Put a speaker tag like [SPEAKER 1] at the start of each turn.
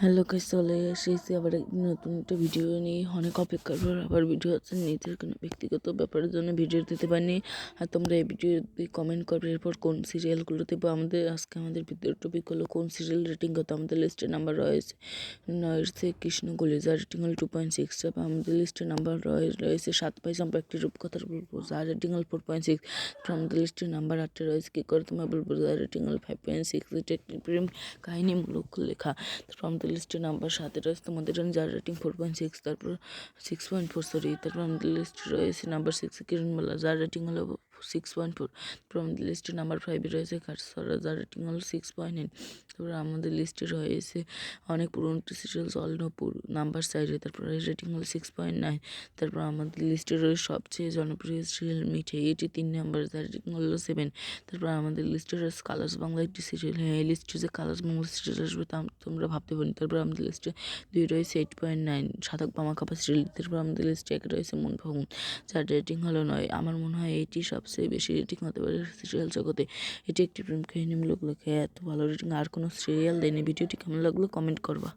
[SPEAKER 1] Hello guys চলে এসেছি আবার নতুন একটা ভিডিও নিয়ে। অনেক অপেক্ষার পর আবার ভিডিও হচ্ছে নিজের কোনো ব্যক্তিগত ব্যাপারের জন্য ভিডিও দিতে পারিনি। আর তোমরা এই ভিডিও কমেন্ট করবে এরপর কোন সিরিয়ালগুলো দেবো। আমাদের, আজকে আমাদের ভিডিও টপিক হলো কোন সিরিয়াল রেটিং কত? আমাদের লিস্টে নাম্বার রয়েছে রয়েছে কৃষ্ণগুলি যার রেটিং হল টু পয়েন্ট সিক্স আমাদের লিস্টে নাম্বার রয়েছে সাত চম্পা একটি রূপকথার বলব, যার রেটিং হল ফোর পয়েন্ট সিক্স আমাদের লিস্টে নাম্বার আটটা রয়েছে। কী করে তোমার বলব? যার রেটিং হল ফাইভ পয়েন্ট সিক্স এটা একটি প্রেম কাহিনীমূলক লেখা। তারপর আমাদের লিস্টে নাম্বার সাথে রয়েছে তোমাদের জন্য যার রেটিং ফোর পয়েন্ট সিক্স তারপর সিক্স পয়েন্ট ফোর সরি তারপর আমাদের লিস্টে রয়েছে নাম্বার সিক্স কিরণমালা যার রেটিং হলো সিক্স পয়েন্ট ফোর আমাদের লিস্টে নাম্বার ফাইভে রয়েছে কারসরা যার রেটিং হলো সিক্স পয়েন্ট নাইন তারপর আমাদের লিস্টে রয়েছে অনেক পুরনো সিরিয়াল জলনপুর নাম্বার সাইডে তারপর রেটিং হল সিক্স পয়েন্ট নাইন তারপর আমাদের লিস্টে রয়েছে সবচেয়ে জনপ্রিয় সিরিয়াল মিঠে, এটি তিন নাম্বার রেটিং হলো সেভেন তারপর আমাদের লিস্টে রয়েছে কালার্স বাংলা একটি সিরিয়াল হ্যাঁ এই লিস্টে যে কালার্স বাংলা সিরিয়াল আসবে তা তোমরা ভাবতে পারি তারপর আমাদের লিস্টে দুই রয়েছে এইট পয়েন্ট নাইন সাধক বামা কাপা সিরিয়াল তারপর আমাদের লিস্টে এক রয়েছে মন ভবন যার রেটিং হলো নয়। আমার মনে হয় এটি সবচেয়ে বেশি রেটিং হতে পারে সিরিয়াল জগতে এটি একটি প্রেম কাহিনীমূলক লেখা, এত ভালো রেটিং আর কোনো সিরিয়াল দেয়নি। ভিডিওটি কেমন লাগল? কমেন্ট করবা।